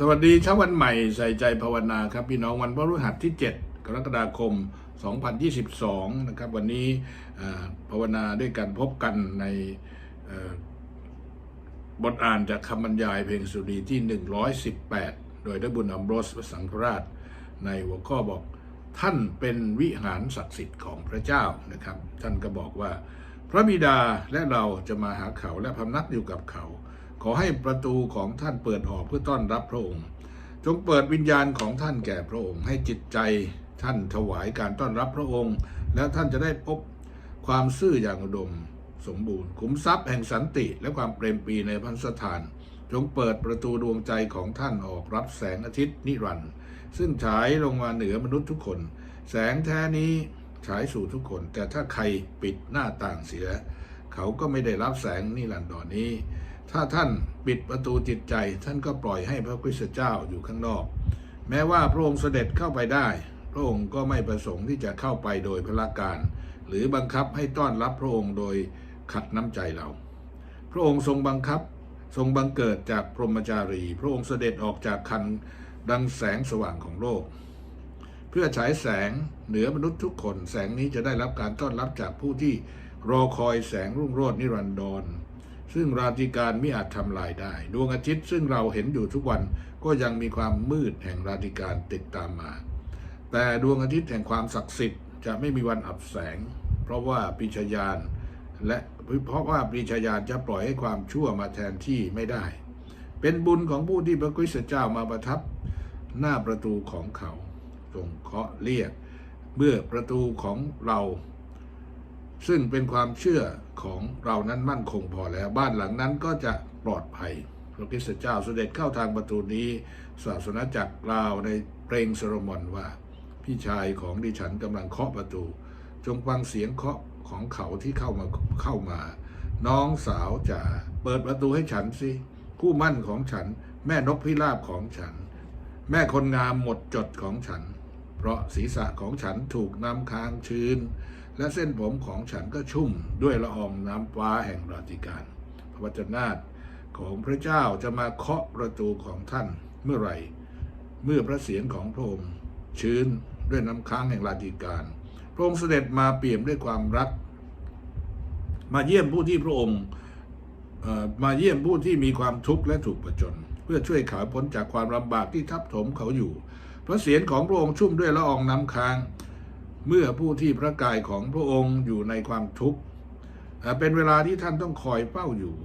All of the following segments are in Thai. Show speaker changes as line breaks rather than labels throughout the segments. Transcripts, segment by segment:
สวัสดีเช้าวันใหม่ใส่ใจภาวนาครับพี่น้องวันพฤหัสที่ 7 กรกฎาคม 2022 นะครับ วันนี้ภาวนาด้วยกันพบกันในบทอ่านจากคำบรรยายเพลงสุรีที่ 118 โดยได้บุญอัมโบรสพระสังฆราช ในหัวข้อบอกท่านเป็นวิหารศักดิ์สิทธิ์ของพระเจ้านะครับ ท่านก็บอกว่า พระบิดาและเราจะมาหาเขาและพำนักอยู่กับเขา ขอให้ประตูของท่านเปิดออกเพื่อต้อนรับพระองค์ จงเปิดวิญญาณของท่านแก่พระองค์ ให้จิตใจท่านถวายการต้อนรับพระองค์ แล้วท่านจะได้พบความซื่ออย่างอุดมสมบูรณ์ขุมทรัพย์แห่งสันติและความเปรมปีในพันสถาน จงเปิดประตูดวงใจของท่านออกรับแสงอาทิตย์นิรันดร์ซึ่งฉายลงมาเหนือมนุษย์ทุกคน แสงแท้นี้ฉายสู่ทุกคน แต่ถ้าใครปิดหน้าต่างเสีย เขาก็ไม่ได้รับแสงนิรันดร์นี้ ถ้าท่านปิดประตูจิตใจ ท่านก็ปล่อยให้พระคริสตเจ้าอยู่ข้างนอก แม้ว่าพระองค์เสด็จเข้าไปได้ พระองค์ก็ไม่ประสงค์ที่จะเข้าไปโดยพละการ หรือบังคับให้ต้อนรับพระองค์โดยขัดน้ำใจเรา พระองค์ทรงบังคับทรงบังเกิดจากพรหมจารี พระองค์เสด็จออกจากคันดังแสงสว่างของโลก เพื่อฉายแสงเหนือมนุษย์ทุกคน แสงนี้จะได้รับการต้อนรับจากผู้ที่รอคอยแสงรุ่งโรจน์นิรันดร ซึ่งราติการไม่อาจทำลายได้ ดวงอาทิตย์ซึ่งเราเห็นอยู่ทุกวันก็ยังมีความมืดแห่งราติการติดตามมา แต่ดวงอาทิตย์แห่งความศักดิ์สิทธิ์จะไม่มีวันอับแสง เพราะว่าปริชญาณและเพราะว่าปริชญาณจะปล่อยให้ความชั่วมาแทนที่ไม่ได้ เป็นบุญของผู้ที่พระคริสตเจ้ามาประทับหน้าประตูของเขาทรงเคาะเรียก เมื่อประตูของเรา ซึ่งเป็นความเชื่อของเรานั้นมั่นคงพอแล้วบ้านหลังนั้นก็จะปลอดภัย พระคิสเจ้าเสด็จเข้าทางประตูนี้ ศาสนาจักรกล่าวในเพลงโซโลมอนว่า พี่ชายของดิฉันกำลังเคาะประตู จงฟังเสียงเคาะของเขาที่เข้ามาเข้ามา น้องสาวจ๋าเปิดประตูให้ฉันสิคู่มั่นของฉัน แม่นกพิราบของฉัน แม่คนงามหมดจดของฉัน เพราะศีรษะของฉันถูกน้ำค้างชื้น และเส้นผมของฉันก็ชุ่มด้วยละอองน้ำฟ้าแห่งราติการ พระวจนะของพระเจ้าจะมาเคาะประตูของท่านเมื่อไหร่ เมื่อพระเศียรของพระองค์ชื้นด้วยน้ำค้างแห่งราติการ พระองค์เสด็จมาเปี่ยมด้วยความรัก มาเยี่ยมผู้ที่พระองค์มาเยี่ยมผู้ที่มีความทุกข์และถูกประจน เพื่อช่วยเขาพ้นจากความลำบากที่ทับถมเขาอยู่ พระเศียรของพระองค์ชุ่มด้วยละอองน้ำค้าง เมื่อผู้ที่พระกายของพระองค์อยู่ในความทุกข์เป็นเวลาที่ท่านต้องคอยเฝ้าอยู่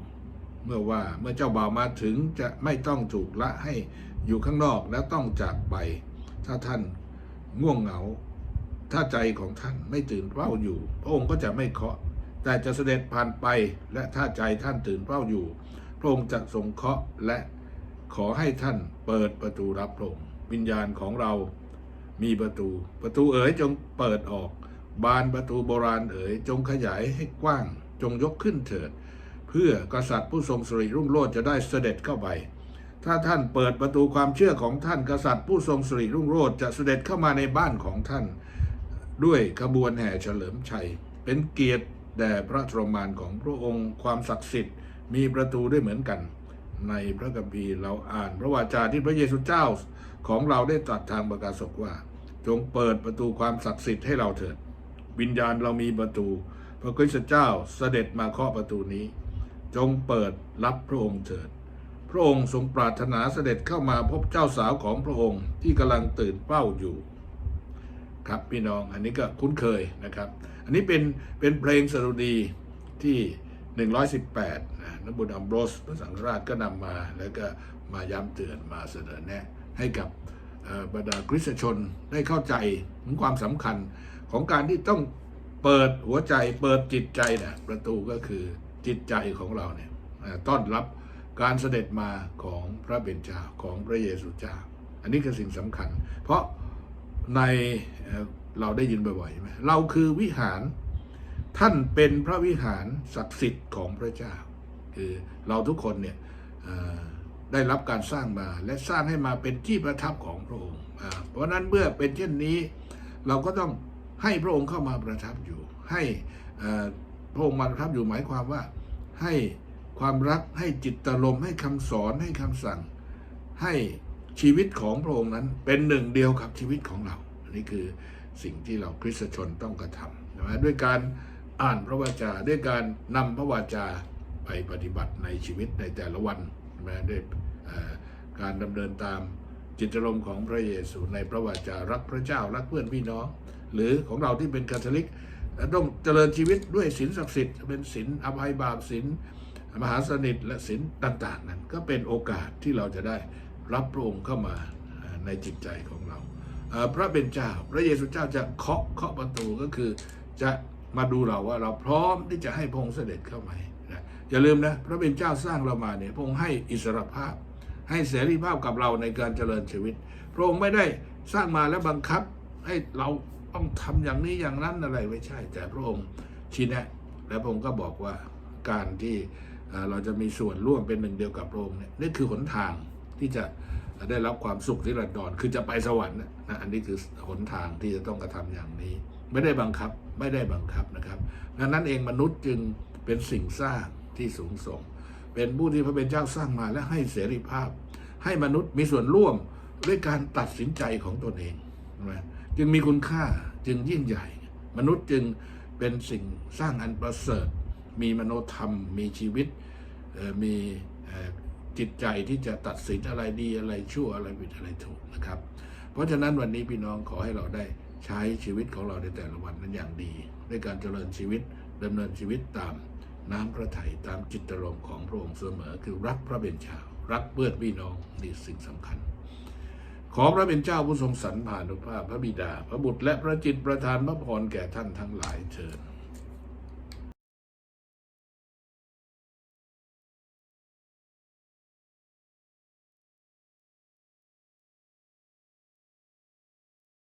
เมื่อว่าเมื่อเจ้าบ่าวมาถึงจะไม่ต้องถูกละให้อยู่ข้างนอกแล้วต้องจากไป ถ้าท่านง่วงเหงา ถ้าใจของท่านไม่ตื่นเฝ้าอยู่ พระองค์ก็จะไม่เคาะ แต่จะเสด็จผ่านไปและถ้าใจท่านตื่นเฝ้าอยู่ พระองค์จะทรงเคาะและขอให้ท่านเปิดประตูรับพระองค์วิญญาณของเรา มีประตู ประตูเอ๋ยจงเปิดออก บานประตูโบราณเอ๋ยจงขยายให้กว้าง จงยกขึ้นเถิด เพื่อกษัตริย์ผู้ทรงสิริรุ่งโรจน์จะได้เสด็จเข้าไป ถ้าท่านเปิดประตูความเชื่อของท่านกษัตริย์ผู้ทรงสิริรุ่งโรจน์จะเสด็จเข้ามาในบ้านของท่าน ด้วยขบวนแห่เฉลิมชัย เป็นเกียรติแด่พระทรมานของพระองค์ความศักดิ์สิทธิ์มีประตูด้วยเหมือนกัน ในพระคัมภีร์เราอ่านพระวาจาที่พระเยซูเจ้าของเราได้ตรัสทางประกาศกว่า จงเปิดประตูความศักดิ์สิทธิ์ให้เราเถิด วิญญาณเรามีประตู พระคริสตเจ้าเสด็จมาเคาะประตูนี้ จงเปิดรับพระองค์เถิด พระองค์ทรงปรารถนาเสด็จเข้ามาพบเจ้าสาวของพระองค์ที่กำลังตื่นเป้าอยู่ ครับพี่น้องอันนี้ก็คุ้นเคยนะครับ อันนี้เป็นเป็นเพลงสรุดีที่ 118 นะนบุญอัมโบรสพระสังฆราชก็นำมาแล้วก็มาย้ำเตือนมาเสนอแนะให้กับบรรดาคริสตชนได้เข้าใจถึงความสำคัญของการที่ต้องเปิดหัวใจเปิดจิตใจนะประตูก็คือจิตใจของเราเนี่ยต้อนรับการเสด็จมาของพระเบญจาของพระเยซูเจ้าอันนี้คือสิ่งสำคัญ เพราะในเเราได้ยินบ่อยๆใช่ไหมเราคือวิหารท่านเป็นพระวิหารศักดิ์สิทธิ์ของพระเจ้า คือเราทุกคนเนี่ยได้รับการสร้างมาและสร้างให้มาเป็นที่ประทับของพระองค์ เพราะนั้นเมื่อเป็นเช่นนี้ เราก็ต้องให้พระองค์เข้ามาประทับอยู่ ให้พระองค์มาประทับอยู่หมายความว่าให้ความรักให้จิตตลมให้คำสอนให้คำสั่ง ให้ชีวิตของพระองค์นั้นเป็นหนึ่งเดียวกับชีวิตของเรา อันนี้คือสิ่งที่เราคริสตชนต้องกระทำนะด้วยการอ่านพระวจาด้วยการนำพระวจา ไปปฏิบัติในชีวิตในแต่ละวันนะด้การดำเนินตามจิตอารมณ์ของพระเยซูในพระวจารักพระเจ้ารักเพื่อนพี่น้อง หรือของเราที่เป็นคาทอลิกต้องเจริญชีวิตด้วยศีลศักดิ์สิทธิ์เป็นศีลอภัยบาปศีลมหาสนิทและศีลต่าง ๆ นั้น ก็เป็นโอกาสที่เราจะได้รับพระองค์เข้ามาในจิตใจของเรา พระเป็นเจ้าพระเยซูเจ้าจะเคาะเคาะประตูก็คือจะมาดูเราว่าเราพร้อมที่จะให้พระองค์เสด็จเข้ามา อย่าลืมนะพระเป็นเจ้าสร้างเรามาเนี่ยพระองค์ให้อิสรภาพ ให้เสรีภาพกับเราในการเจริญชีวิต พระองค์ไม่ได้สร้างมาแล้วบังคับ ให้เราต้องทำอย่างนี้อย่างนั้นอะไรไม่ใช่ แต่พระองค์ชี้แนะ และพระองค์ก็บอกว่าการที่เราจะมีส่วนร่วมเป็นหนึ่งเดียวกับพระองค์เนี่ยนี่คือหนทางที่จะได้รับความสุขที่ระดอนคือจะไปสวรรค์นะอันนี้คือหนทางที่จะต้องกระทำอย่างนี้ ไม่ได้บังคับไม่ได้บังคับนะครับ ดังนั้นเองมนุษย์จึงเป็นสิ่งสร้าง ที่สูงส่ง เป็นผู้ที่พระเป็นเจ้าสร้างมาและให้เสรีภาพ ให้มนุษย์มีส่วนร่วมด้วยการตัดสินใจของตนเองนะจึงมีคุณค่าจึงยิ่งใหญ่ มนุษย์จึงเป็นสิ่งสร้างอันประเสริฐ มีมโนธรรม มีชีวิตมีจิตใจที่จะตัดสินอะไรดีอะไรชั่วอะไรผิดอะไรถูกนะครับ เพราะฉะนั้นวันนี้พี่น้องขอให้เราได้ใช้ชีวิตของเราในแต่ละวันนั้นอย่างดีด้วยการเจริญชีวิตดำเนินชีวิตตาม น้ำพระทัยตามจิตอารมณ์ของพระองค์เสมอคือรักพระเบญชารักเพื่อนพี่น้องนี่สิ่งสำคัญ ขอพระเป็นเจ้าผู้ทรงสรรผ่านุภาพพระบิดา พระบุตรและพระจิตประทานพระพรแก่ท่านทั้งหลายเชิญ